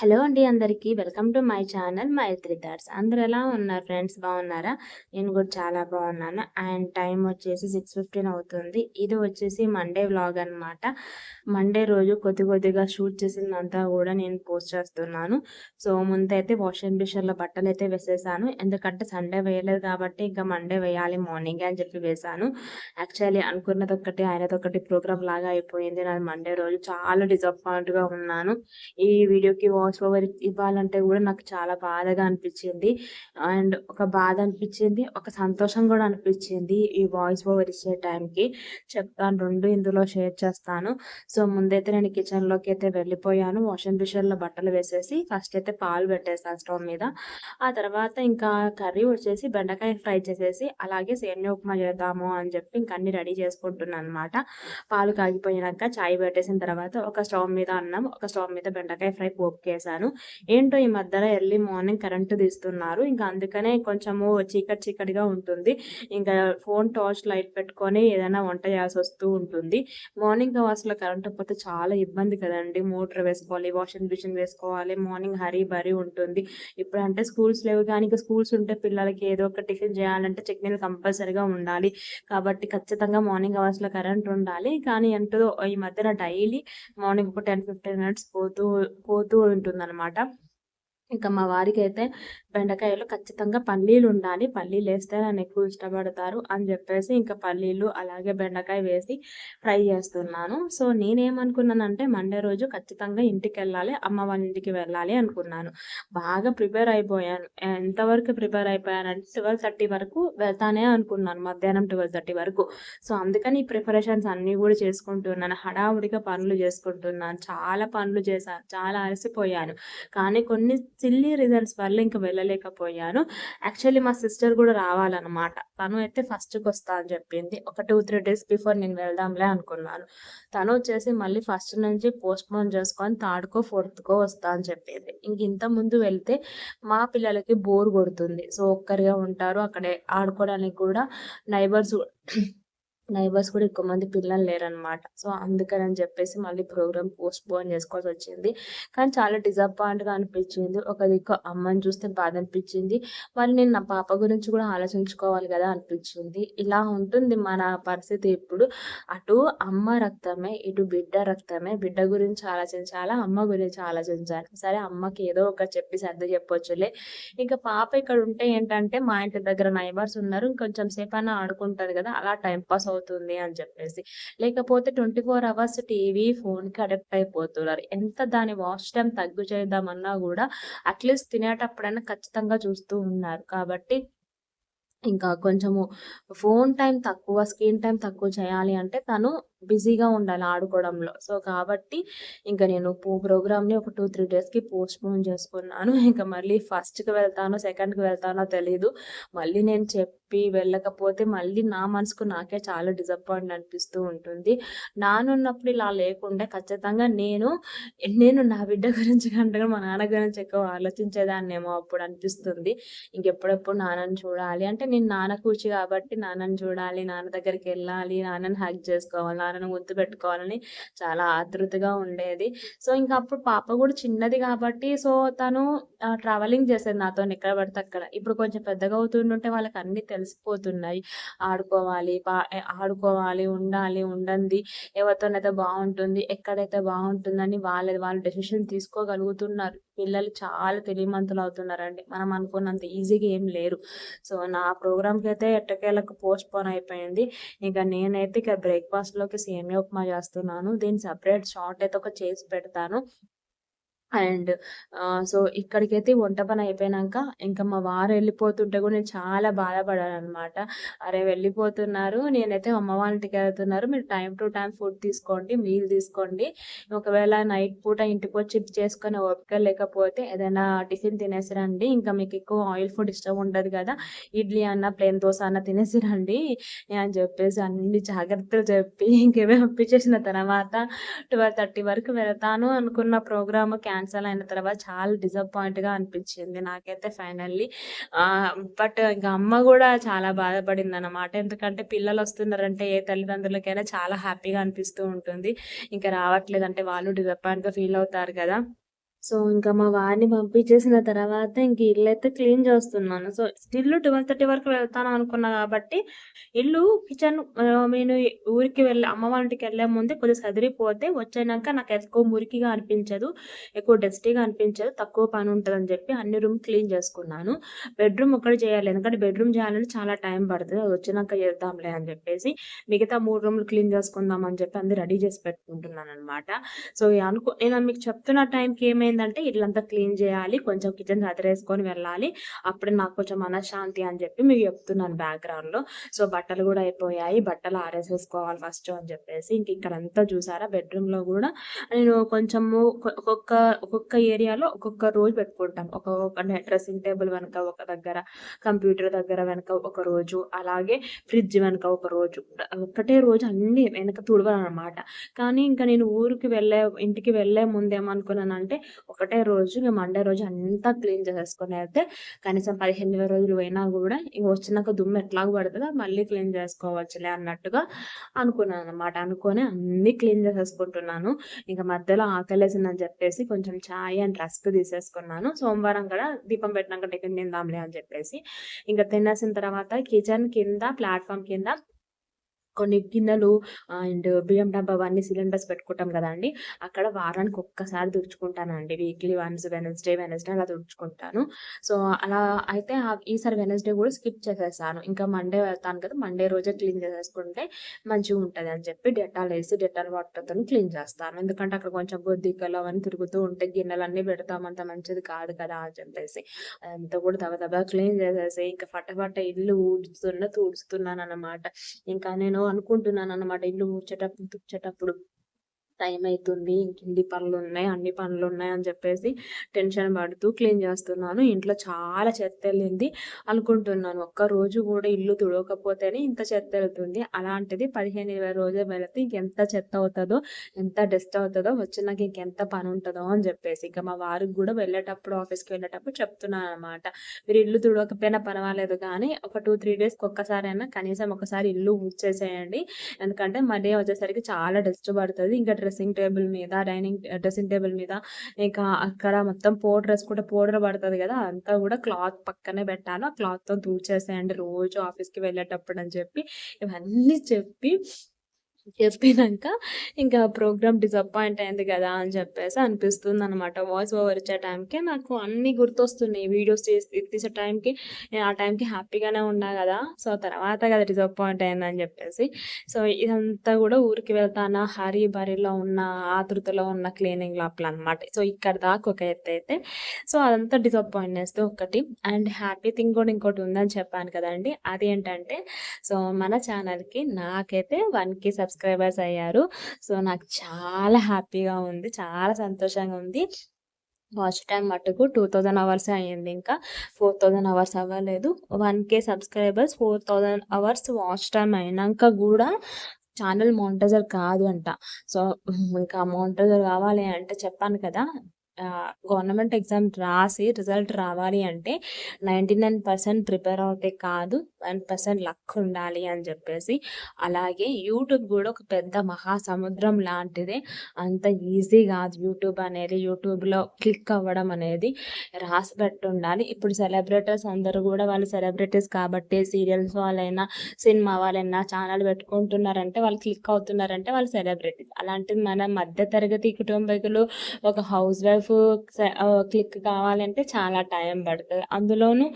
Hello అండి అందరికీ. Welcome to my channel Maithri thoughts. అందరు ఎలా ఉన్నారు ఫ్రెండ్స్? బాగున్నారా? నేను కూడా చాలా బాగున్నాను. అండ్ టైం వచ్చేసి సిక్స్ ఫిఫ్టీన్ అవుతుంది. ఇది వచ్చేసి మండే వ్లాగ్ అనమాట మండే రోజు కొద్ది కొద్దిగా షూట్ చేసిందంతా కూడా నేను పోస్ట్ చేస్తున్నాను. సో ముందైతే వాషింగ్ మిషన్లో బట్టలు అయితే వేసేసాను. ఎందుకంటే సండే వేయలేదు కాబట్టి ఇంకా మండే వేయాలి మార్నింగ్ అని చెప్పి వేశాను. యాక్చువల్లీ అనుకున్నది ఒకటి ఆయనది ఒకటి ప్రోగ్రామ్ లాగా అయిపోయింది. నాది మండే రోజు చాలా డిసప్పాయింట్గా ఉన్నాను. ఈ వీడియోకి హౌస్ ఓవర్ ఇవ్వాలంటే కూడా నాకు చాలా బాధగా అనిపించింది. అండ్ ఒక బాధ అనిపించింది ఒక సంతోషం కూడా అనిపించింది ఈ వాయిస్ ఓవర్ ఇచ్చే టైంకి చెప్తాను రెండు ఇందులో షేర్ చేస్తాను. సో ముందైతే నేను కిచెన్లోకి అయితే వెళ్ళిపోయాను. వాషింగ్ మిషన్లో బట్టలు వేసేసి ఫస్ట్ అయితే పాలు పెట్టేస్తాను స్టవ్ మీద. ఆ తర్వాత ఇంకా కర్రీ వచ్చేసి బెండకాయ ఫ్రై చేసేసి అలాగే సేమియా ఉప్మా చేద్దాము అని చెప్పి ఇంక అన్ని రెడీ చేసుకుంటున్నాను అనమాట పాలు కాగిపోయినాక చాయ్ పెట్టేసిన తర్వాత ఒక స్టవ్ మీద అన్నం ఒక స్టవ్ మీద బెండకాయ ఫ్రై పోపుకి చేశాను. ఏంటో ఈ మధ్యలో ఎర్లీ మార్నింగ్ కరెంటు తీస్తున్నారు. ఇంకా అందుకనే కొంచెము చీకటి చీకటిగా ఉంటుంది. ఇంకా ఫోన్ టార్చ్ లైట్ పెట్టుకొని ఏదైనా వంట చేయాల్సి వస్తూ ఉంటుంది. మార్నింగ్ అవర్స్లో కరెంట్ పోతే చాలా ఇబ్బంది కదండి. మోటార్ వేసుకోవాలి వాషింగ్ మిషన్ వేసుకోవాలి మార్నింగ్ హరీ బరీ ఉంటుంది. ఇప్పుడు అంటే స్కూల్స్ లేవు కానీ ఇంకా స్కూల్స్ ఉంటే పిల్లలకి ఏదో ఒక టిఫిన్ చేయాలంటే చట్నీలు కంపల్సరీగా ఉండాలి. కాబట్టి ఖచ్చితంగా మార్నింగ్ అవర్స్లో కరెంట్ ఉండాలి. కానీ ఎంతో ఈ మధ్యన డైలీ మార్నింగ్ ఒక టెన్ ఫిఫ్టీన్ మినిట్స్ పోతూ పోతూ ఉంటుందన్నమాట. ఇంకా మా వారికి అయితే బెండకాయలు ఖచ్చితంగా పల్లీలు ఉండాలి. పల్లీలు వేస్తే నన్ను ఎక్కువ ఇష్టపడతారు అని చెప్పేసి ఇంకా పల్లీలు అలాగే బెండకాయ వేసి ఫ్రై చేస్తున్నాను. సో నేనేమనుకున్నానంటే మండే రోజు ఖచ్చితంగా ఇంటికి వెళ్ళాలి అమ్మ వాళ్ళ ఇంటికి వెళ్ళాలి అనుకున్నాను. బాగా ప్రిపేర్ అయిపోయాను. ఎంతవరకు ప్రిపేర్ అయిపోయానంటే ట్వెల్వ్ థర్టీ వరకు వెళ్తానే అనుకున్నాను. మధ్యాహ్నం ట్వెల్వ్ థర్టీ వరకు. సో అందుకని ఈ ప్రిపరేషన్స్ అన్నీ కూడా చేసుకుంటున్నాను. హడావుడిగా పనులు చేసుకుంటున్నాను. చాలా పనులు చేశాను చాలా అలసిపోయాను. కానీ కొన్ని సిల్లీ రిజల్ట్స్ వల్ల ఇంకా వెళ్ళలేకపోయాను. యాక్చువల్లీ మా సిస్టర్ కూడా రావాలన్నమాట. తను అయితే ఫస్ట్కి వస్తా అని చెప్పింది. ఒక టూ త్రీ డేస్ బిఫోర్ నేను వెళ్దాంలే అనుకున్నాను. తను వచ్చేసి మళ్ళీ ఫస్ట్ నుంచి పోస్ట్ పోన్ చేసుకొని థర్డ్కో ఫోర్త్కో వస్తా అని చెప్పింది. ఇంక ఇంత ముందు వెళ్తే మా పిల్లలకి బోర్ కొడుతుంది. సో ఒక్కరిగా ఉంటారు. అక్కడే ఆడుకోవడానికి కూడా నైబర్స్ నైబర్స్ కూడా ఎక్కువ మంది పిల్లలు లేరనమాట సో అందుకని చెప్పేసి మళ్ళీ ప్రోగ్రామ్ పోస్ట్ పోన్ చేసుకోవాల్సి వచ్చింది. కానీ చాలా డిసప్పాయింట్గా అనిపించింది. ఒక దిక్కు అమ్మని చూస్తే బాధ అనిపించింది. మళ్ళీ నేను నా పాప గురించి కూడా ఆలోచించుకోవాలి కదా అనిపించింది. ఇలా ఉంటుంది మన పరిస్థితి ఇప్పుడు. అటు అమ్మ రక్తమే ఇటు బిడ్డ రక్తమే. బిడ్డ గురించి ఆలోచించాలా అమ్మ గురించి ఆలోచించాలి? సరే అమ్మకి ఏదో ఒక చెప్పి సర్ది చెప్పొచ్చులే. ఇంకా పాప ఇక్కడ ఉంటే ఏంటంటే మా ఇంటి దగ్గర నైబర్స్ ఉన్నారు. ఇంకొంచెం సేపు అయినా ఆడుకుంటుంది కదా అలా టైం పాస్ అవుతుంది అవుతుంది అని చెప్పేసి. లేకపోతే ట్వంటీ ఫోర్ అవర్స్ టీవీ ఫోన్కి అడక్ట్ అయిపోతున్నారు. ఎంత దాని వాచ్ టైం తగ్గు చేద్దామన్నా కూడా అట్లీస్ట్ తినేటప్పుడైనా ఖచ్చితంగా చూస్తూ ఉన్నారు. కాబట్టి ఇంకా కొంచెము ఫోన్ టైం తక్కువ స్క్రీన్ టైం తక్కువ చేయాలి అంటే తను బిజీగా ఉండాలి ఆడుకోవడంలో. సో కాబట్టి ఇంకా నేను ప్రోగ్రామ్ని ఒక టూ త్రీ డేస్కి పోస్ట్ పోన్ చేసుకున్నాను. ఇంకా మళ్ళీ ఫస్ట్కి వెళ్తానో సెకండ్కి వెళ్తానో తెలీదు. మళ్ళీ నేను చెప్పి వెళ్ళకపోతే మళ్ళీ నా మనసుకు నాకే చాలా డిసప్పాయింట్ అనిపిస్తూ ఉంటుంది. నానున్నప్పుడు ఇలా లేకుండా ఖచ్చితంగా నేను నేను నా బిడ్డ గురించి కంటే మా నాన్న గురించి ఎక్కువ ఆలోచించేదాన్నేమో అప్పుడు అనిపిస్తుంది. ఇంకెప్పుడెప్పుడు నాన్నని చూడాలి. అంటే నేను నాన్న కూర్చి కాబట్టి నాన్నని చూడాలి నాన్న దగ్గరికి వెళ్ళాలి నాన్నని హ్యాక్ చేసుకోవాలి నాన్నను గుర్తు పెట్టుకోవాలని చాలా ఆతృతగా ఉండేది. సో ఇంకా అప్పుడు పాప కూడా చిన్నది కాబట్టి సో తను ట్రావెలింగ్ చేసేది నాతో ఎక్కడ పడితే అక్కడ. ఇప్పుడు కొంచెం పెద్దగా అవుతుంటే వాళ్ళకి అన్ని తెలిసిపోతున్నాయి. ఆడుకోవాలి ఆడుకోవాలి ఉండాలి ఉండండి. ఎవరితోనైతే బాగుంటుంది ఎక్కడైతే బాగుంటుందని వాళ్ళది వాళ్ళు డెసిషన్ తీసుకోగలుగుతున్నారు. పిల్లలు చాలా తెలియమంతులు అవుతున్నారండి. మనం అనుకున్నంత ఈజీగా ఏం లేరు. సో నా ప్రోగ్రామ్కి అయితే ఎట్టకేళ్ళకు పోస్ట్ పోన్ అయిపోయింది. ఇంకా నేనైతే ఇక బ్రేక్ఫాస్ట్లోకి సేమియా ఉప్మా చేస్తున్నాను దీన్ని సపరేట్ షార్ట్ అయితే ఒక చేసి పెడతాను అండ్ సో ఇక్కడికైతే వంట పని అయిపోయినాక ఇంకా మా వారు వెళ్ళిపోతుంటే కూడా నేను చాలా బాధపడాను అనమాట అరే వెళ్ళిపోతున్నారు. నేనైతే అమ్మ వాళ్ళ ఇంటికి వెళ్తున్నారు. మీరు టైం టు టైం ఫుడ్ తీసుకోండి మీల్ తీసుకోండి. ఒకవేళ నైట్ పూట ఇంటికి వచ్చి చేసుకునే ఓపిక లేకపోతే ఏదైనా టిఫిన్ తినేసి రండి ఇంకా మీకు ఎక్కువ ఆయిల్ ఫుడ్ ఇష్టం ఉండదు కదా. ఇడ్లీ అన్న ప్లేన్ దోశ అన్న తినేసి రండి అని చెప్పేసి అన్ని జాగ్రత్తలు చెప్పి ఇంకేమో పంపించేసిన తర్వాత ట్వెల్వ్ థర్టీ వరకు వెళ్తాను అనుకున్న ప్రోగ్రామ్ క్యాన్ క్యాన్సల్ అయిన తర్వాత చాలా డిసప్పాయింట్గా అనిపించింది నాకైతే ఫైనల్లీ బట్ ఇంకా అమ్మ కూడా చాలా బాధపడింది అనమాట ఎందుకంటే పిల్లలు వస్తున్నారంటే ఏ తల్లిదండ్రులకైనా చాలా హ్యాపీగా అనిపిస్తూ ఉంటుంది. ఇంకా రావట్లేదంటే వాళ్ళు డిసప్పాయింట్గా ఫీల్ అవుతారు కదా. సో, ఇంకా మా వారిని పంపించేసిన తర్వాత ఇంక ఇల్లయితే క్లీన్ చేస్తున్నాను. సో, స్టిల్ 12:30 వరకు వెళ్తాను అనుకున్నా కాబట్టి, ఇల్లు కిచెన్ నేను ఊరికి వెళ్ళి అమ్మ వాళ్ళకి వెళ్ళే ముందే కొద్దిగా సదిరిపోతే వచ్చాక నాకు ఎక్కువ మురికిగా అనిపించదు. ఎక్కువ డస్టీగా అనిపించదు. తక్కువ పని ఉంటదని చెప్పి అన్ని రూమ్ క్లీన్ చేసుకున్నాను. బెడ్‌రూమ్ ఒక్కటి చేయాలి. ఎందుకంటే బెడ్‌రూమ్ చేయాలంటే చాలా టైం పడుతుంది అది వచ్చినాక చేద్దాంలే అని చెప్పేసి మిగతా మూడు రూమ్‌లు క్లీన్ చేసుకుందాం అని చెప్పి అన్ని రెడీ చేసి పెట్టుకుంటున్నాను అనమాట సో, అనుకో నేను మీకు చెప్తున్న టైంకి ఏమైందంటే ఇల్లంతా క్లీన్ చేయాలి. కొంచెం కిచెన్ చదిరేసుకొని వెళ్ళాలి. అప్పుడే నాకు కొంచెం మనశ్శాంతి అని చెప్పి మీకు చెప్తున్నాను బ్యాక్‌గ్రౌండ్‌లో. సో, బట్టలు కూడా అయిపోయాయి. బట్టలు ఆరేసేసుకోవాలి ఫస్ట్ అని చెప్పేసి ఇంక ఇక్కడంతా చూసారా బెడ్‌రూమ్‌లో కూడా నేను కొంచెము ఒక్కొక్క ఒక్కొక్క ఏరియాలో ఒక్కొక్క రోజు పెట్టుకుంటాం. ఒక్కొక్క డ్రెస్సింగ్ టేబుల్ వెనక ఒక దగ్గర, కంప్యూటర్ దగ్గర వెనక ఒక రోజు, అలాగే ఫ్రిడ్జ్ వెనక ఒక రోజు. ఒక్కటే రోజు అన్నీ వెనక తుడవాలన్నమాట కానీ ఇంకా నేను ఊరికి వెళ్ళే ఇంటికి వెళ్ళే ముందేమనుకున్నానంటే ఒకటే రోజు ఇగ మండే రోజు అంతా క్లీన్ చేసేసుకొని అయితే కనీసం 15, 20 రోజులు పోయినా కూడా ఇంక వచ్చినాక దుమ్ము ఎట్లాగ పడుతుందో మళ్ళీ క్లీన్ చేసుకోవచ్చులే అన్నట్టుగా అనుకున్నాను అనమాట అనుకొని అన్ని క్లీన్ చేసేసుకుంటున్నాను. ఇంకా మధ్యలో ఆకలేసిందని చెప్పేసి కొంచెం చాయ్ అండ్ రస్క్ తీసేసుకున్నాను. సోమవారం కూడా దీపం పెట్టినాక టిఫిన్ తిందాంలే అని చెప్పేసి. ఇంకా తినేసిన తర్వాత కిచెన్ కింద ప్లాట్ఫామ్ కింద కొన్ని గిన్నెలు అండ్ బియ్యం డబ్బా అవన్నీ సిలిండర్స్ పెట్టుకుంటాం కదండీ! అక్కడ వారానికి ఒక్కసారి తుడుచుకుంటానండి. వీక్లీ వన్స్ వెనస్డే వెనస్డే అలా తుడుచుకుంటాను. సో, అలా అయితే ఈసారి వెనస్డే కూడా స్కిప్ చేసేసాను. ఇంకా మండే వెళ్తాను కదా! మండే రోజే క్లీన్ చేసేసుకుంటే మంచిగుంటది అని చెప్పి డెటాల్ వేసి డెటాల్ వాటర్తో క్లీన్ చేస్తాను. ఎందుకంటే అక్కడ కొంచెం బొద్దింకలు అవన్నీ తిరుగుతూ గిన్నెలు గిన్నెలన్నీ పెడతాం అంత మంచిది కాదు కదా! అని చెప్పేసి అంతా కూడా దబ దబా క్లీన్ చేసేసి ఇంకా ఫటఫట ఇల్లు ఊడుస్తున్నా తుడుస్తున్నాను అనమాట ఇంకా నేను అనుకుంటున్నాననమాట ఇల్లు ఊడ్చేటప్పుడు, తుడిచేటప్పుడు. టైం అవుతుంది ఇంక పనులు ఉన్నాయి అన్ని పనులు ఉన్నాయి అని చెప్పేసి టెన్షన్ పడుతూ క్లీన్ చేస్తున్నాను. ఇంట్లో చాలా చెత్త వెళ్ళింది అనుకుంటున్నాను. ఒక్కరోజు కూడా ఇల్లు తుడవకపోతేనే ఇంత చెత్త వెళ్తుంది అలాంటిది 15, 20 రోజులు వెళితే ఇంకెంత చెత్త అవుతుందో ఎంత డస్ట్ అవుతుందో వచ్చినాక ఇంకెంత పని ఉంటుందో అని చెప్పేసి. ఇంకా మా వారికి కూడా వెళ్ళేటప్పుడు ఆఫీస్‌కి వెళ్ళేటప్పుడు చెప్తున్నాను అనమాట మీరు ఇల్లు తుడవకపోయినా పర్వాలేదు కానీ ఒక 2, 3 డేస్‌కి ఒక్కసారైనా కనీసం ఒకసారి ఇల్లు ఊడ్చేసేయండి. ఎందుకంటే మళ్ళీ వచ్చేసరికి చాలా డస్ట్ పడుతుంది ఇంకా డ్రెస్సింగ్ టేబుల్ మీద, డైనింగ్ డ్రెస్సింగ్ టేబుల్ మీద ఇంకా అక్కడ మొత్తం పౌడర్ వేసుకుంటే పౌడర్ పడుతుంది కదా! అంతా కూడా క్లాత్ పక్కనే పెట్టాను. ఆ క్లాత్తో దూచేసేయండి రోజు ఆఫీస్‌కి వెళ్ళేటప్పుడు అని చెప్పి ఇవన్నీ చెప్పి చెప్పినాక ఇంకా ప్రోగ్రామ్ డిసప్పాయింట్ అయింది కదా! అని చెప్పేసి అనిపిస్తుంది అనమాట వాయిస్ ఓవర్ ఇచ్చే టైంకి నాకు అన్నీ గుర్తొస్తున్నాయి. వీడియోస్ తీసి తీసే టైంకి నేను ఆ టైంకి హ్యాపీగానే ఉన్నా కదా! సో, తర్వాత కదా డిసప్పాయింట్ అయిందని చెప్పేసి. సో, ఇదంతా కూడా ఊరికి వెళ్తానా హరి బరిలో ఉన్న, ఆతృతలో ఉన్న క్లీనింగ్ లోపల అనమాట సో, ఇక్కడ దాకా ఒక ఎత్తైతే సో, అదంతా డిసప్పాయింట్‌నెస్ ఒకటి. అండ్ హ్యాపీ థింగ్ కూడా ఇంకోటి ఉందని చెప్పాను కదండీ! అదేంటంటే సో, మన ఛానల్‌కి నాకైతే 1,000 సబ్స్క్రైబర్స్ అయ్యారు. సో, నాకు చాలా హ్యాపీగా ఉంది. చాలా సంతోషంగా ఉంది. వాచ్ టైం మటుకు టూ థౌజండ్ అవర్స్ అయ్యింది ఇంకా. 4000 అవర్స్ అవ్వలేదు. One K subscribers, 4000 hours watch time అయినాక కూడా ఛానల్ మోనిటైజర్ కాదు అంట. సో, ఇంకా మోనిటైజర్ కావాలి అంటే చెప్పాను కదా! గవర్నమెంట్ ఎగ్జామ్ రాసి రిజల్ట్ రావాలి అంటే 99% ప్రిపేర్ అవుతే కాదు వన్ పర్సెంట్ లక్ ఉండాలి అని చెప్పేసి. అలాగే యూట్యూబ్ కూడా ఒక పెద్ద మహాసముద్రం లాంటిదే. అంత ఈజీ కాదు యూట్యూబ్ అనేది. యూట్యూబ్‌లో క్లిక్ అవ్వడం అనేది రాసి పెట్టుండాలి. ఇప్పుడు సెలబ్రిటీస్ అందరూ కూడా వాళ్ళు సెలబ్రిటీస్ కాబట్టి సీరియల్స్ వాళ్ళైనా, సినిమా వాళ్ళైనా ఛానల్ పెట్టుకుంటున్నారంటే వాళ్ళు క్లిక్ అవుతున్నారంటే వాళ్ళు సెలబ్రిటీస్. అలాంటిది మన మధ్య తరగతి కుటుంబీకులు ఒక హౌస్ వైఫ్ సె క్లిక్ కావాలంటే చాలా టైం పడుతుంది అందులోనూ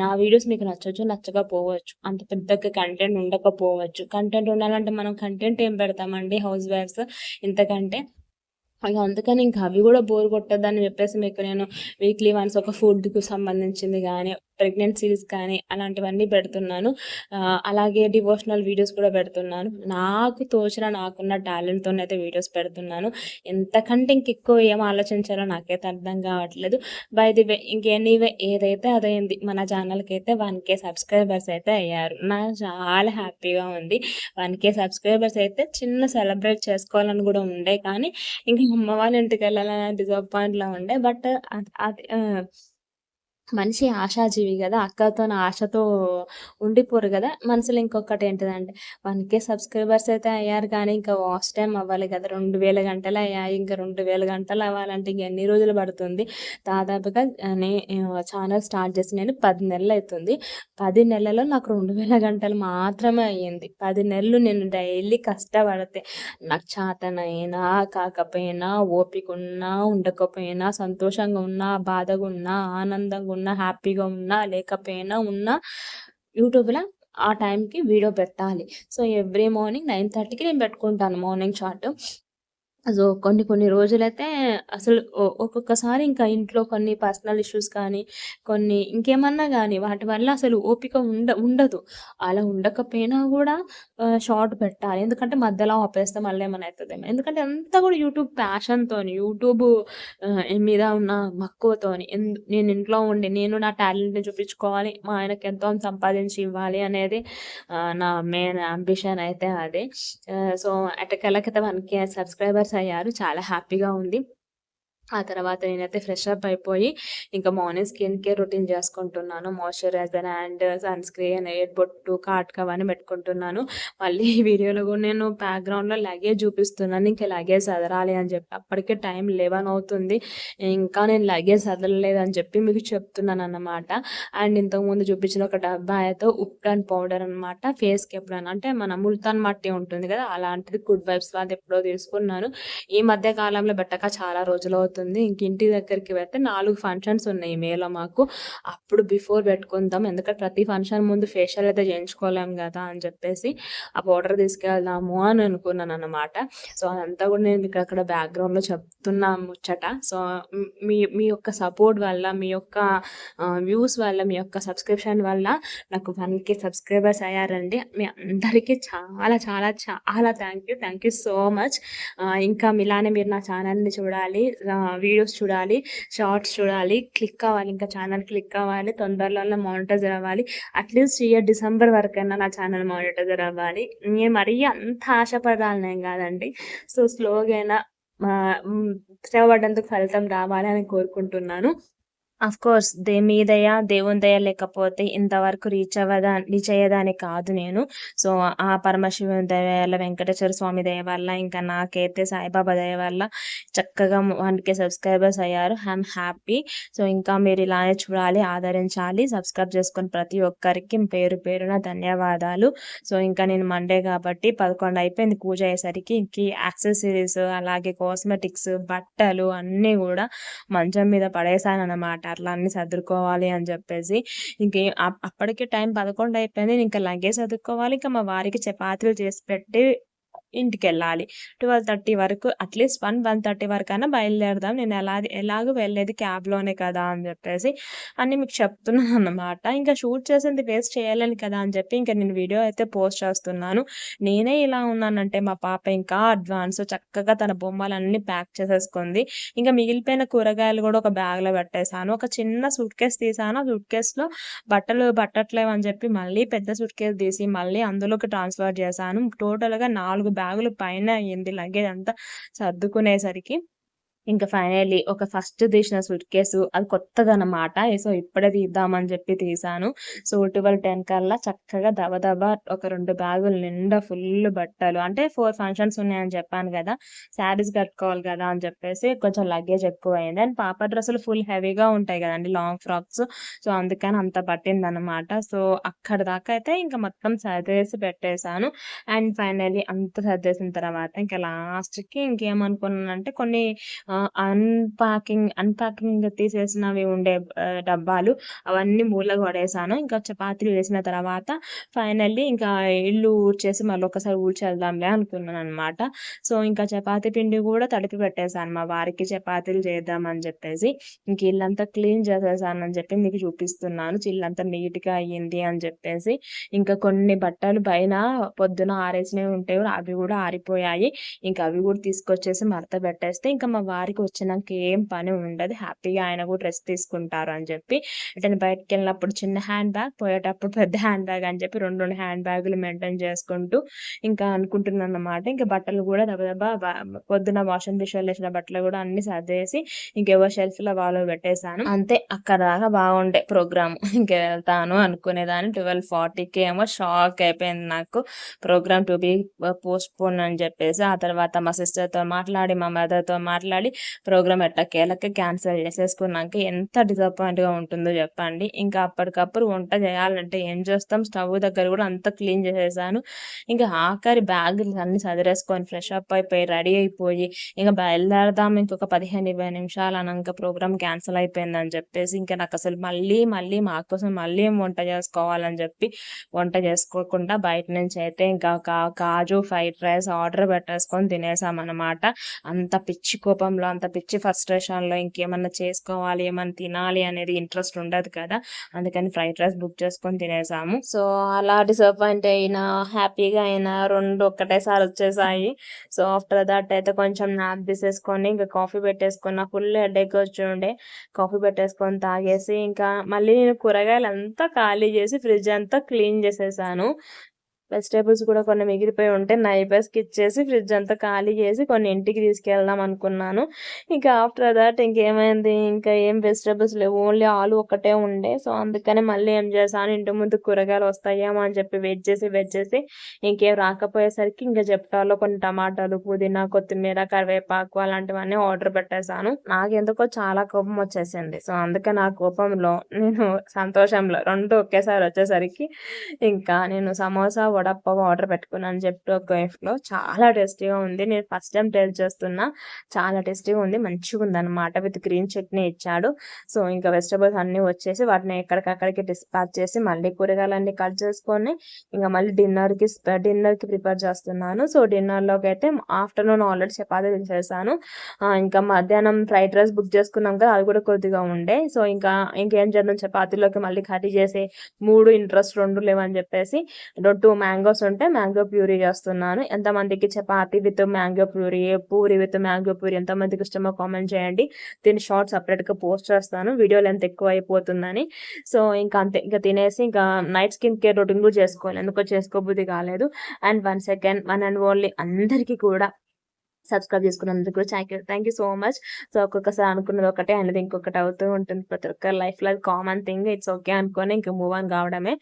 నా వీడియోస్ మీకు నచ్చవచ్చు నచ్చకపోవచ్చు. అంత పెద్దగా కంటెంట్ ఉండకపోవచ్చు. కంటెంట్ ఉండాలంటే మనం కంటెంట్ ఏం పెడతామండి హౌస్ వైఫ్స్ ఇంతకంటే. అందుకని ఇంక అవి కూడా బోర్ కొట్టద్దని చెప్పేసి మీకు నేను వీక్లీ వన్స్ ఒక ఫుడ్కు సంబంధించింది కానీ ప్రెగ్నెన్సీస్ కానీ అలాంటివన్నీ పెడుతున్నాను. అలాగే డివోషనల్ వీడియోస్ కూడా పెడుతున్నాను. నాకు తోచిన నాకున్న టాలెంట్‌తోనైతే వీడియోస్ పెడుతున్నాను. ఎంతకంటే ఇంకెక్కువ ఏం ఆలోచించాలో నాకైతే అర్థం కావట్లేదు. బై ది వే ఇంక ఏదైతే అదైంది. మన జనాలకి అయితే వన్ కే సబ్స్క్రైబర్స్ అయితే అయ్యారు. నాకు చాలా హ్యాపీగా ఉంది. వన్ కే సబ్స్క్రైబర్స్ అయితే చిన్న సెలబ్రేట్ చేసుకోవాలని కూడా ఉండే కానీ ఇంకా అమ్మ వాళ్ళ ఇంటికి వెళ్ళాలని డిసప్పాయింట్‌లో ఉండే. బట్ అది మనిషి ఆశాజీవి కదా అక్కతో ఆశతో ఉండిపోరు కదా. మనసులో ఇంకొకటి ఏంటిదంటే వన్ కే సబ్స్క్రైబర్స్ అయితే అయ్యారు కానీ ఇంకా వాచ్ టైం అవ్వాలి కదా. రెండు వేల గంటలు అయ్యాయి ఇంకా రెండు వేల గంటలు అవ్వాలంటే ఇంక ఎన్ని రోజులు పడుతుంది? దాదాపుగా నే ఛానల్ స్టార్ట్ చేసి నేను పది నెలలు అవుతుంది పది నెలల్లో నాకు రెండు వేల గంటలు మాత్రమే అయ్యింది. పది నెలలు నేను డైలీ కష్టపడితే నాకు చాతనైనా కాకపోయినా ఓపిక ఉన్నా ఉండకపోయినా సంతోషంగా ఉన్నా బాధగా ఉన్నా ఆనందంగా ఉన్నా హ్యాపీగా ఉన్నా లేకపోయినా ఉన్నా యూట్యూబ్లో ఆ టైంకి వీడియో పెట్టాలి. సో ఎవ్రీ మార్నింగ్ నైన్ థర్టీకి నేను పెట్టుకుంటాను మార్నింగ్ షార్ట్ సో కొన్ని కొన్ని రోజులైతే అసలు ఒక్కొక్కసారి ఇంకా ఇంట్లో కొన్ని పర్సనల్ ఇష్యూస్ కానీ కొన్ని ఇంకేమన్నా కానీ వాటి వల్ల అసలు ఓపిక ఉండ ఉండదు. అలా ఉండకపోయినా కూడా షార్ట్ పెట్టాలి. ఎందుకంటే మధ్యలో ఆపేస్తే మళ్ళీ ఏమైనా అవుతుందేమో ఎందుకంటే అంతా కూడా యూట్యూబ్ ప్యాషన్తో యూట్యూబ్ మీద ఉన్న మక్కువతోని నేను ఇంట్లో ఉండి నేను నా టాలెంట్ని చూపించుకోవాలి మా ఆయనకి ఎంతో సంపాదించి ఇవ్వాలి అనేది నా మెయిన్ అంబిషన్ అయితే అది. సో అటకెళ్ళకైతే మనకి సబ్స్క్రైబర్స్ అయ్యారు. చాలా హ్యాపీగా ఉంది. ఆ తర్వాత నేనైతే ఫ్రెష్ అప్ అయిపోయి ఇంకా మార్నింగ్ స్కిన్ కేర్ రొటీన్ చేసుకుంటున్నాను. మాయిశ్చరైజర్ అండ్ సన్ స్క్రీన్ ఎయిర్ బొట్టు కాట్ అవన్నీ పెట్టుకుంటున్నాను. మళ్ళీ ఈ వీడియోలో కూడా నేను బ్యాక్గ్రౌండ్లో లగేజ్ చూపిస్తున్నాను. ఇంకా లగేజ్ చదరాలి అని చెప్పి అప్పటికే టైం లెవెన్ అవుతుంది. ఇంకా నేను లగేజ్ అదరలేదు అని చెప్పి మీకు చెప్తున్నాను అన్నమాట. అండ్ ఇంతకుముందు చూపించిన ఒక డబ్బా అయితే ఉప్ అండ్ పౌడర్ అనమాట ఫేస్కి ఎప్పుడైనా అంటే మన ముల్తాన్ మట్టి ఉంటుంది కదా అలాంటిది గుడ్ వైబ్స్ అది ఎప్పుడో తీసుకున్నాను. ఈ మధ్య కాలంలో పెట్టక చాలా రోజులు అయిపోతుంది. ఇంక ఇంటి దగ్గరికి వెళ్తే నాలుగు ఫంక్షన్స్ ఉన్నాయి మేలో మాకు. అప్పుడు బిఫోర్ పెట్టుకుందాం. ఎందుకంటే ప్రతి ఫంక్షన్ ముందు ఫేషియల్ అయితే చేయించుకోలేం కదా అని చెప్పేసి ఆ పౌడర్ తీసుకెళ్దాము అని అనుకున్నాను అనమాట సో అదంతా కూడా నేను ఇక్కడ అక్కడ బ్యాక్గ్రౌండ్లో చెప్తున్నా ముచ్చట. సో మీ మీ యొక్క సపోర్ట్ వల్ల మీ యొక్క వ్యూస్ వల్ల మీ యొక్క సబ్స్క్రిప్షన్ వల్ల నాకు వన్ కే సబ్స్క్రైబర్స్ అయ్యారండి. మీ అందరికీ చాలా చాలా చాలా thank you thank you so much ఇంకా ఇలానే మీరు నా ఛానల్ని చూడాలి. వీడియోస్ చూడాలి షార్ట్స్ చూడాలి క్లిక్ కావాలి ఇంకా ఛానల్ క్లిక్ కావాలి తొందరలో మానిటైజర్ అవ్వాలి. అట్లీస్ట్ ఇయర్ డిసెంబర్ వరకైనా నా ఛానల్ మానిటైజర్ అవ్వాలి. నేను మరీ అంత ఆశపడాలనేం కాదండి. సో స్లోగా అయినా సేవ పడ్డందుకు ఫలితం రావాలి అని కోరుకుంటున్నాను. కోర్స్ దే మీ దయ దేవుని దయ లేకపోతే ఇంతవరకు రీచ్ అవ్వదా రీచ్ అయ్యేదాన్ని కాదు నేను. సో ఆ పరమశివుని దయ వల్ల వెంకటేశ్వర స్వామి దయ వల్ల ఇంకా నాకైతే సాయిబాబా దయ వల్ల చక్కగా వన్ కే సబ్స్క్రైబర్స్ అయ్యారు. ఐఎమ్ హ్యాపీ సో ఇంకా మీరు ఇలానే చూడాలి ఆదరించాలి సబ్స్క్రైబ్ చేసుకుని ప్రతి ఒక్కరికి పేరు పేరున ధన్యవాదాలు. సో ఇంకా నేను మండే కాబట్టి పదకొండు అయిపోయింది పూజ అయ్యేసరికి ఇంకీ యాక్సెసరీస్ అలాగే కాస్మెటిక్స్ బట్టలు అన్నీ కూడా మంచం మీద పడేసాను అన్నమాట అట్లా అన్ని సర్దుకోవాలి అని చెప్పేసి ఇంకే అప్పటికే టైం పదకొండు అయిపోయింది. ఇంకా లగేజ్ సర్దుకోవాలి. ఇంకా మా వారికి చపాతీలు చేసి పెట్టి ఇంటికి వెళ్ళాలి ట్వెల్వ్ థర్టీ వరకు at least one one thirty వరకు అయినా బయలుదేరదాం. నేను ఎలా ఎలాగో వెళ్ళేది క్యాబ్లోనే కదా అని చెప్పేసి అని మీకు చెప్తున్నాను అన్నమాట. ఇంకా షూట్ చేసింది వేస్ట్ చేయలేను కదా అని చెప్పి ఇంకా నేను వీడియో అయితే పోస్ట్ చేస్తున్నాను. నేనే ఇలా ఉన్నానంటే మా పాప ఇంకా అడ్వాన్స్ చక్కగా తన బొమ్మలన్నీ ప్యాక్ చేసేసుకుంది. ఇంకా మిగిలిపోయిన కూరగాయలు కూడా ఒక బ్యాగ్లో పెట్టేశాను. ఒక చిన్న సూట్ కేస్ తీసాను ఆ సూట్ కేసులో బట్టలు పట్టట్లేవు అని చెప్పి మళ్ళీ పెద్ద సూట్ కేస్ తీసి మళ్ళీ అందులోకి ట్రాన్స్ఫర్ చేశాను. టోటల్గా నాలుగు బ్యాగులు పైన అయ్యింది లగేజ్ అంతా సర్దుకునేసరికి. ఇంకా ఫైనల్లీ ఒక ఫస్ట్ తీసిన సూట్ కేసు అది కొత్తదనమాట సో ఇప్పుడే తీద్దామని చెప్పి తీసాను. సో ట్వెల్వ్ టెన్ కల్లా చక్కగా దబదబా ఒక రెండు బ్యాగులు నిండా ఫుల్ బట్టలు. అంటే ఫోర్ ఫంక్షన్స్ ఉన్నాయని చెప్పాను కదా. శారీస్ కట్టుకోవాలి కదా అని చెప్పేసి కొంచెం లగేజ్ ఎక్కువ అయింది అండ్ పాప డ్రెస్సులు ఫుల్ హెవీగా ఉంటాయి కదండి లాంగ్ ఫ్రాక్స్ సో అందుకని అంత పట్టింది అనమాట సో అక్కడ దాకా అయితే ఇంకా మొత్తం సర్దేసి పెట్టేశాను. అండ్ ఫైనల్లీ అంత సర్దేసిన తర్వాత ఇంకా లాస్ట్కి ఇంకేమనుకున్నానంటే కొన్ని అన్పాకింగ్ అన్పాకింగ్ తీసేసినవి ఉండే డబ్బాలు అవన్నీ మూల పడేసాను. ఇంకా చపాతీలు వేసిన తర్వాత ఫైనల్లీ ఇంకా ఇల్లు ఊడ్చేసి మళ్ళీ ఒకసారి ఊడ్చేద్దాంలే అనుకున్నాను అనమాట సో ఇంకా చపాతీ పిండి కూడా తడిపి పెట్టేశాను మా వారికి చపాతీలు చేద్దామని చెప్పేసి. ఇంక ఇల్లంతా క్లీన్ చేసేసాను అని చెప్పి మీకు చూపిస్తున్నాను. ఇల్లంతా నీట్గా అయ్యింది అని చెప్పేసి. ఇంకా కొన్ని బట్టలు పైన పొద్దున ఆరేసినవి ఉంటాయి అవి కూడా ఆరిపోయాయి. ఇంకా అవి కూడా తీసుకొచ్చేసి మడత పెట్టేస్తే ఇంకా మా వారి వారికి వచ్చినాక ఏం పని ఉండదు. హ్యాపీగా ఆయన కూడా రెస్ట్ తీసుకుంటారు అని చెప్పి ఇటు బయటకు వెళ్ళినప్పుడు చిన్న హ్యాండ్ బ్యాగ్ పోయేటప్పుడు పెద్ద హ్యాండ్ బ్యాగ్ అని చెప్పి రెండు రెండు హ్యాండ్ బ్యాగులు మెయింటైన్ చేసుకుంటూ ఇంకా అనుకుంటున్నాను అన్నమాట. ఇంకా బట్టలు కూడా దబదబా పొద్దున వాషింగ్ మిషన్ వేసిన బట్టలు కూడా అన్ని సర్దేసి ఇంకెవో షెల్ఫ్లో వాళ్ళు పెట్టేశాను. అంతే అక్కడ దాకా బాగుండే ప్రోగ్రామ్. ఇంకా వెళ్తాను అనుకునేదాన్ని. ట్వెల్వ్ ఫార్టీకి ఏమో షాక్ అయిపోయింది నాకు. Programme to be postpone అని చెప్పేసి ఆ తర్వాత మా సిస్టర్తో మాట్లాడి మా మదర్తో మాట్లాడి ప్రోగ్రామ్ ఎట్టకేలకి క్యాన్సిల్ చేసేసుకున్నాక ఎంత డిసప్పాయింట్గా ఉంటుందో చెప్పండి. ఇంకా అప్పటికప్పుడు వంట చేయాలంటే ఏం చేస్తాం? స్టవ్ దగ్గర కూడా అంత క్లీన్ చేసేసాను. ఇంకా ఆఖరి బ్యాగులు అన్ని సదిరేసుకొని ఫ్రెష్ అప్ అయిపోయి రెడీ అయిపోయి ఇంకా బయలుదేరదాం. ఇంకొక పదిహేను ఇరవై నిమిషాలు అనక ప్రోగ్రామ్ క్యాన్సిల్ అయిపోయిందని చెప్పేసి ఇంకా నాకు అసలు మళ్ళీ మళ్ళీ మా కోసం మళ్ళీ ఏం వంట చేసుకోవాలని చెప్పి వంట చేసుకోకుండా బయట నుంచి అయితే ఇంకా కాజు ఫ్రైడ్ రైస్ ఆర్డర్ పెట్టేసుకొని తినేసామన్నమాట. అంత పిచ్చి కోపంలో అంత పిచ్చి ఫ్రస్ట్రేషన్లో ఇంకేమన్నా చేసుకోవాలి ఏమన్నా తినాలి అనేది ఇంట్రెస్ట్ ఉండదు కదా. అందుకని ఫ్రైడ్ రైస్ బుక్ చేసుకొని తినేసాము. సో అలా డిసప్పాయింట్ అయినా హ్యాపీగా అయినా రెండు ఒక్కటేసారి వచ్చేసాయి. సో ఆఫ్టర్ దట్ అయితే కొంచెం నాప్ తీసేసుకొని ఇంకా కాఫీ పెట్టేసుకున్న. ఫుల్ హెడేక్ వచ్చి ఉండే కాఫీ పెట్టేసుకొని తాగేసి ఇంకా మళ్ళీ నేను కూరగాయలు అంతా ఖాళీ చేసి ఫ్రిడ్జ్ అంతా క్లీన్ చేసేసాను. వెజిటేబుల్స్ కూడా కొన్ని మిగిలిపోయి ఉంటే నైబర్స్కి ఇచ్చేసి ఫ్రిడ్జ్ అంతా ఖాళీ చేసి కొన్ని ఇంటికి తీసుకెళ్దాం అనుకున్నాను. ఇంకా ఆఫ్టర్ దాట్ ఇంకేమైంది? ఇంకా ఏం వెజిటేబుల్స్ లేవు. ఓన్లీ ఆలు ఒక్కటే ఉండే. సో అందుకని మళ్ళీ ఏం చేశాను? ఇంటి ముందు కూరగాయలు వస్తాయేమో అని చెప్పి వెయిట్ చేసి వెయిట్ చేసి ఇంకేం రాకపోయేసరికి ఇంకా చెప్తాలో కొన్ని టమాటాలు పుదీనా కొత్తిమీర కరివేపాకు అలాంటివన్నీ ఆర్డర్ పెట్టేశాను. నాకు ఎందుకో చాలా కోపం వచ్చేసింది. సో అందుకే నా కోపంలో నేను సంతోషంలో రెండు ఒకేసారి వచ్చేసరికి ఇంకా నేను సమోసా వడపావ్ ఆర్డర్ పెట్టుకున్నాను జెప్టో కేఫ్లో చాలా టేస్టీగా ఉంది. నేను ఫస్ట్ టైం టేస్ట్ చేస్తున్నా. చాలా టేస్టీగా ఉంది. మంచిగా ఉంది అనమాట విత్ గ్రీన్ చట్నీ ఇచ్చాడు. సో ఇంకా వెజిటబుల్స్ అన్నీ వచ్చేసి వాటిని ఎక్కడికక్కడికి డిస్పాచ్ చేసి మళ్ళీ కూరగాయలన్నీ కట్ చేసుకొని ఇంకా మళ్ళీ డిన్నర్కి డిన్నర్కి ప్రిపేర్ చేస్తున్నాను. సో డిన్నర్లోకి అయితే ఆఫ్టర్నూన్ ఆల్రెడీ చపాతీ చేశాను ఇంకా మధ్యాహ్నం ఫ్రైడ్ రైస్ బుక్ చేసుకున్నాం కదా అది కూడా కొద్దిగా ఉండే. సో ఇంకా ఇంకేం చేద్దాం? చపాతీలోకి మళ్ళీ కర్రీ చేసి మూడు ఇంట్రెస్ట్ రెండు లేవని చెప్పేసి టూ మ్యాంగోస్ ఉంటే మ్యాంగో ప్యూరీ చేస్తున్నాను. ఎంతమందికి chapati with mango puree puri with mango puree ఎంతమందికి ఇష్టమో కామెంట్ చేయండి. దీన్ని షార్ట్ సపరేట్గా పోస్ట్ చేస్తాను. వీడియో లెంత్ ఎక్కువ అయిపోతుందని. సో ఇంకా అంతే ఇంకా తినేసి ఇంకా నైట్ స్కిన్ కేర్ రొటీన్ కూడా చేసుకోవాలి ఎందుకో చేసుకోబుద్ధి కాలేదు. And one second one and only అందరికీ కూడా సబ్స్క్రైబ్ చేసుకున్నందుకు కూడా thank you. Thank you so much. So ఒక్కొక్కసారి అనుకున్నది ఒకటే అనేది ఇంకొకటి అవుతూ ఉంటుంది ప్రతి ఒక్క లైఫ్లో. అది కామన్ థింగ్. ఇట్స్ ఓకే అనుకొని ఇంకా మూవ్ ఆన్ కావడమే.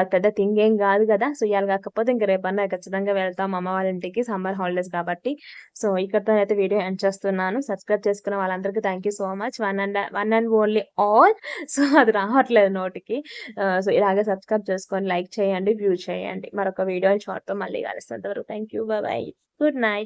అది పెద్ద థింగ్ ఏం కాదు కదా. సో ఇవాళ కాకపోతే ఇంకా రేపన్నా ఖచ్చితంగా వెళ్తాం అమ్మ వాళ్ళ ఇంటికి. సమ్మర్ హాలిడేస్ కాబట్టి. సో ఇక్కడతో అయితే వీడియో ఎండ్ చేస్తున్నాను. సబ్స్క్రైబ్ చేసుకున్న వాళ్ళందరికీ thank you so much. One and one and only all. So అది రావట్లేదు నోటికి. సో ఇలాగే సబ్స్క్రైబ్ చేసుకొని లైక్ చేయండి వ్యూ చేయండి. మరొక వీడియో షార్ట్తో మళ్ళీ కలుస్తుంది thank you. Bye. Good night.